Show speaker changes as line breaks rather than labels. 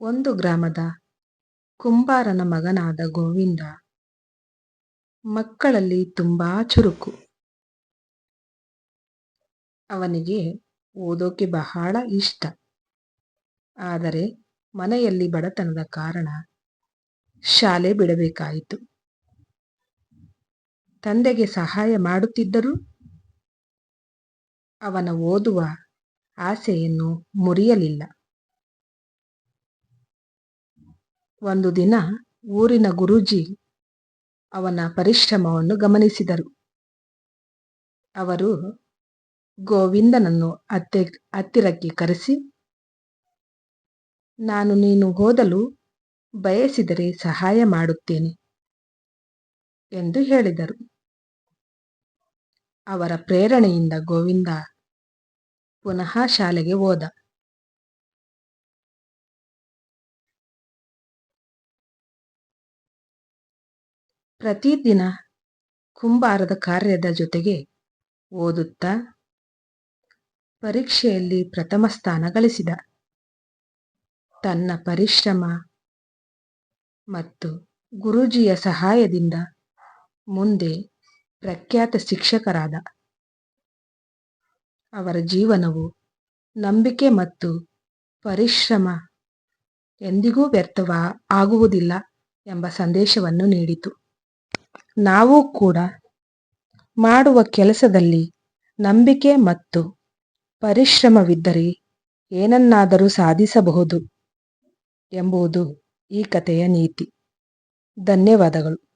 ಒಂದು ಗ್ರಾಮದ ಕುಂಬಾರನ ಮಗನಾದ ಗೋವಿಂದ. ಮಕ್ಕಳಲ್ಲಿ ತುಂಬಾ ಚುರುಕು. ಅವನಿಗೆ ಓದೋಕೆ ಬಹಳ ಇಷ್ಟ. ಆದರೆ ಮನೆಯಲ್ಲಿ ಬಡತನದ ಕಾರಣ ಶಾಲೆ ಬಿಡಬೇಕಾಯಿತು. ತಂದೆಗೆ ಸಹಾಯ ಮಾಡುತ್ತಿದ್ದರೂ ಅವನ ಓದುವ ಆಸೆಯನ್ನು ಮುರಿಯಲಿಲ್ಲ. ಒಂದು ದಿನ ಊರಿನ ಗುರೂಜಿ ಅವನ ಪರಿಶ್ರಮವನ್ನು ಗಮನಿಸಿದರು. ಅವರು ಗೋವಿಂದನನ್ನು ಅತ್ತೆ, ಹತ್ತಿರಕ್ಕೆ ಕರೆಸಿ, ನಾನು ನೀನು ಓದಲು ಬಯಸಿದರೆ ಸಹಾಯ ಮಾಡುತ್ತೇನೆ ಎಂದು ಹೇಳಿದರು. ಅವರ ಪ್ರೇರಣೆಯಿಂದ ಗೋವಿಂದ ಪುನಃ ಶಾಲೆಗೆ ಹೋದ. ಪ್ರತಿದಿನ ಕುಂಬಾರದ ಕಾರ್ಯದ ಜೊತೆಗೆ ಓದುತ್ತಾ ಪರೀಕ್ಷೆಯಲ್ಲಿ ಪ್ರಥಮ ಸ್ಥಾನ ಗಳಿಸಿದ. ತನ್ನ ಪರಿಶ್ರಮ ಮತ್ತು ಗುರೂಜಿಯ ಸಹಾಯದಿಂದ ಮುಂದೆ ಪ್ರಖ್ಯಾತ ಶಿಕ್ಷಕರಾದ. ಅವರ ಜೀವನವು ನಂಬಿಕೆ ಮತ್ತು ಪರಿಶ್ರಮ ಎಂದಿಗೂ ವ್ಯರ್ಥವ ಆಗುವುದಿಲ್ಲ ಎಂಬ ಸಂದೇಶವನ್ನು ನೀಡಿತು. ನಾವು ಕೂಡ ಮಾಡುವ ಕೆಲಸದಲ್ಲಿ ನಂಬಿಕೆ ಮತ್ತು ಪರಿಶ್ರಮವಿದ್ದರೆ ಏನನ್ನಾದರೂ ಸಾಧಿಸಬಹುದು ಎಂಬುದು ಈ ಕಥೆಯ ನೀತಿ. ಧನ್ಯವಾದಗಳು.